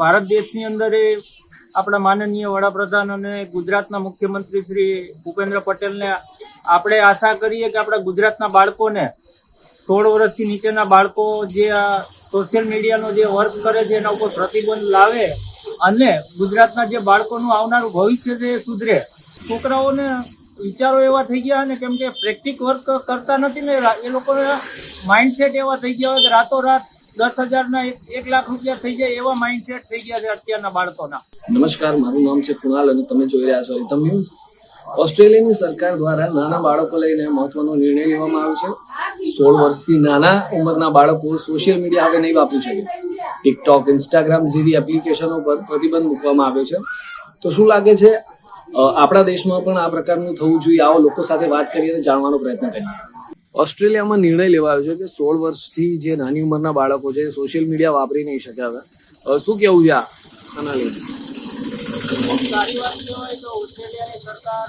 ભારત દેશની અંદર એ આપણા માનનીય વડાપ્રધાન અને ગુજરાતના મુખ્યમંત્રી શ્રી ભૂપેન્દ્ર પટેલને આપણે આશા કરીએ કે આપણા ગુજરાતના બાળકોને સોળ વર્ષથી નીચેના બાળકો જે આ સોશિયલ મીડિયાનો જે વર્ક કરે છે, એના ઉપર પ્રતિબંધ લાવે અને ગુજરાતના જે બાળકોનું આવનારું ભવિષ્ય છે એ સુધરે. છોકરાઓને વિચારો એવા થઈ ગયા ને કેમ કે પ્રેક્ટિક વર્ક કરતા નથી ને એ લોકોના માઇન્ડસેટ એવા થઈ ગયા હોય કે રાતોરાત દસ હજારના એક લાખ રૂપિયા થઈ જાય એવા માઇન્ડસેટ થઈ ગયા છે અત્યારના બાળકોના. નમસ્કાર, મારું નામ છે કુણાલ અને તમે જોઈ રહ્યા છો રીતમ ન્યૂઝ. ઓસ્ટ્રેલિયાની સરકાર દ્વારા નાના બાળકો લઈને મહત્વનો નિર્ણય લેવામાં આવ્યો છે. સોળ વર્ષથી નાના ઉંમરના બાળકો સોશિયલ મીડિયા હવે નહીં વાપરી શકે. ટિકટોક ઇન્સ્ટાગ્રામ જેવી એપ્લિકેશનો પર પ્રતિબંધ મૂકવામાં આવ્યો છે. તો શું લાગે છે આપણા દેશમાં પણ આ પ્રકારનું થવું જોઈએ? આવો લોકો સાથે વાત કરી અને જાણવાનો પ્રયત્ન કરીએ. ઓસ્ટ્રેલિયામાં નિર્ણય લેવાયો છે કે સોળ વર્ષથી જે નાની ઉંમરના બાળકો છે, સોશિયલ મીડિયા વાપરી નહીં શકે હવે. શું કેવું છે આના સરકાર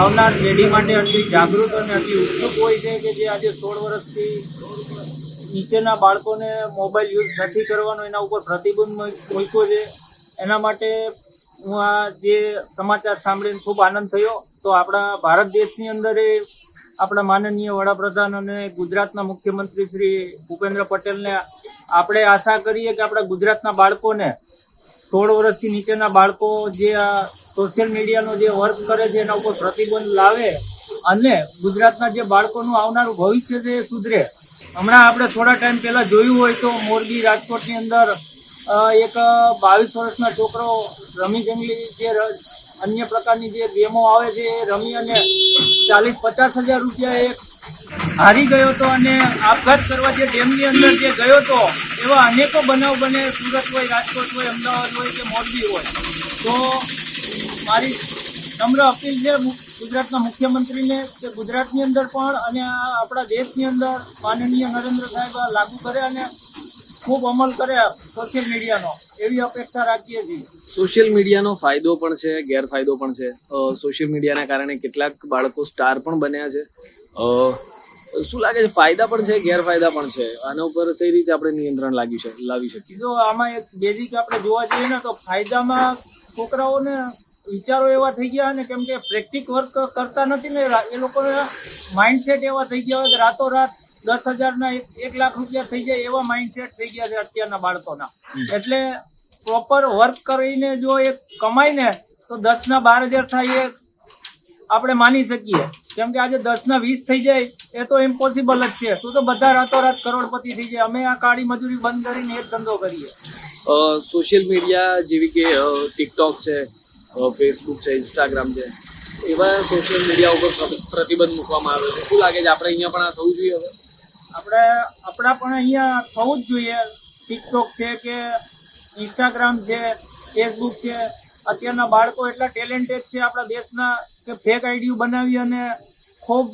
આવનાર પેઢી માટે આટલી જાગૃત અને આટલી ઉત્સુક હોય છે કે જે આજે સોળ વર્ષથી નીચેના બાળકોને મોબાઈલ યુઝ નથી કરવાનો, એના ઉપર પ્રતિબંધ મૂક્યો છે. એના માટે હું આ જે સમાચાર સાંભળીને ખૂબ આનંદ થયો. તો આપણા ભારત દેશની અંદર એ આપણા માનનીય વડાપ્રધાન અને ગુજરાતના મુખ્યમંત્રી શ્રી ભૂપેન્દ્ર પટેલને આપણે આશા કરીએ કે આપણા ગુજરાતના બાળકોને સોળ વર્ષથી નીચેના બાળકો જે આ સોશિયલ મીડિયાનો જે વર્ક કરે છે, એના ઉપર પ્રતિબંધ લાવે અને ગુજરાતના જે બાળકોનું આવનારું ભવિષ્ય છે એ સુધરે. હમણાં આપણે થોડા ટાઈમ પહેલા જોયું હોય તો મોરબી રાજકોટની અંદર એક બાવીસ વર્ષના છોકરો રમી જંગલી જે અન્ય પ્રકારની જે ગેમો આવે છે, એ રમી અને ચાલીસ પચાસ હજાર રૂપિયા એ હારી ગયો હતો અને આપઘાત કરવા જે ડેમની અંદર જે ગયો હતો, એવા અનેકો બનાવ બને. સુરત હોય, રાજકોટ હોય, અમદાવાદ હોય કે મોરબી હોય. તો મારી નમ્ર અપીલ છે ગુજરાતના મુખ્યમંત્રીને કે ગુજરાતની અંદર પણ અને આપણા દેશની અંદર માનનીય નરેન્દ્ર સાહેબ લાગુ કરે અને ખૂબ અમલ કરે સોશિયલ મીડિયાનો એવી અપેક્ષા રાખીએ છીએ. સોશિયલ મીડિયાનો ફાયદો પણ છે ગેરફાયદો પણ છે. સોશિયલ મીડિયાના કારણે કેટલાક બાળકો સ્ટાર પણ બન્યા છે. શું લાગે છે ફાયદા પણ છે ગેરફાયદા પણ છે? આના ઉપર કઈ રીતે આપણે નિયંત્રણ લાગી શકે લાવી શકીએ? જો આમાં એક બેઝિક આપણે જોવા જઈએ ને તો ફાયદામાં છોકરાઓને વિચારો એવા થઈ ગયા ને કેમ કે પ્રેક્ટિક વર્ક કરતા નથી ને એ લોકો માઇન્ડસેટ એવા થઈ ગયા હોય કે રાતોરાત દસ હજારના એક એક લાખ રૂપિયા થઈ જાય એવા માઇન્ડસેટ થઈ ગયા છે અત્યારના બાળકોના. એટલે પ્રોપર વર્ક કરીને જો એ કમાય ને તો દસ ના બાર હજાર થાય એ આપણે માની શકીએ. કેમ કે આજે દસ ના વીસ થઈ જાય એ તો ઇમ્પોસિબલ જ છે. તો તો બધા રાતોરાત કરોડપતિ થઈ જાય. અમે આ કાળી મજૂરી બંધ કરીને એ ધંધો કરીએ. સોશિયલ મીડિયા જેવી કે ટિકટોક છે ફેસબુક છે ઇન્સ્ટાગ્રામ છે એવા સોશિયલ મીડિયા ઉપર પ્રતિબંધ મૂકવામાં આવે છે. શું લાગે છે? આપણે અહીંયા પણ આ થવું જોઈએ હવે? આપણે, આપણા પણ અહીંયા થવું જ જોઈએ. ટિકટોક છે કે ઇન્સ્ટાગ્રામ છે ફેસબુક છે. અત્યારના બાળકો એટલા ટેલેન્ટેડ છે આપણા દેશના કે ફેક આઈડીઓ બનાવી અને ખૂબ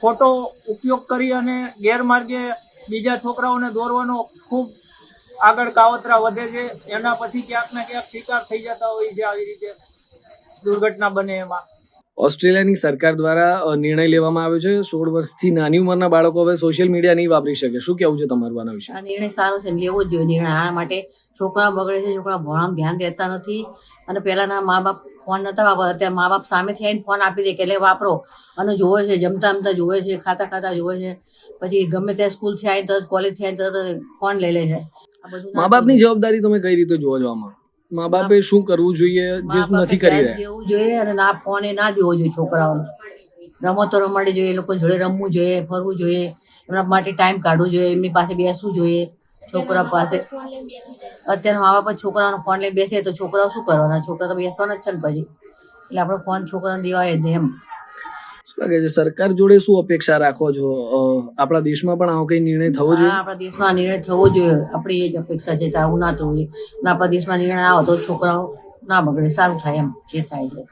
ખોટો ઉપયોગ કરી અને ગેરમાર્ગે બીજા છોકરાઓને દોરવાનો ખૂબ આગળ કાવતરા વધે છે. એના પછી ક્યાંક ને ક્યાંક શિકાર થઈ જતા હોય છે આવી રીતે દુર્ઘટના બને એમાં. ઓસ્ટ્રેલિયાની સરકાર દ્વારા નિર્ણય લેવામાં આવ્યો છે. સોળ વર્ષથી નાની ઉંમરના બાળકો હવે સોશિયલ મીડિયા નહીં વાપરી શકે. શું કેવું છે તમારું આના વિશે? આ નિર્ણય સારો છે લેવો જ જોઈએ. નિર્ણય આના માટે છોકરા બગડે છે છોકરા ભણવામાં ધ્યાન દેતા નથી. અને પહેલાના મા બાપ ફોન નતા વાપરતા. અત્યારે મા બાપ સામેથી આવીને ફોન આપી દે કે લે વાપરો. અને જોવે છે જમતા જમતા જોવે છે ખાતા ખાતા જોવે છે. પછી ગમે ત્યાં સ્કૂલથી આવીને તરત કોલેજથી આવીને તરત ફોન લઈ લે છે. મા બાપની જવાબદારી તમે કઈ રીતે જોવો આમાં મા બાપે શું કરવું જોઈએ જે નથી કરી રહ્યા? દેવું જોઈએ અને ના ફોને એ ના દેવો જોઈએ છોકરાઓને. રમતો રમાડી જોઈએ એ લોકો જોડે રમવું જોઈએ ફરવું જોઈએ એમના માટે ટાઈમ કાઢવો જોઈએ એમની પાસે બેસવું જોઈએ છોકરા પાસે. અત્યારે મા બાપ જ છોકરાઓનો ફોન લઈને બેસે તો છોકરાઓ શું કરવાના? છોકરા તો બેસવાના જ છે ને પછી. એટલે આપણે ફોન છોકરાને દેવાય જ એમ. લાગે છે સરકાર જોડે શું અપેક્ષા રાખો છો? આપણા દેશમાં પણ આવો કઈ નિર્ણય થવો જોઈએ? આપણા દેશમાં નિર્ણય થવો જોઈએ. આપણી એ જ અપેક્ષા છે આવું ના થવું જોઈએ આપણા દેશમાં નિર્ણય આવે તો છોકરાઓ ના બગડે સારું થાય એમ જે થાય છે.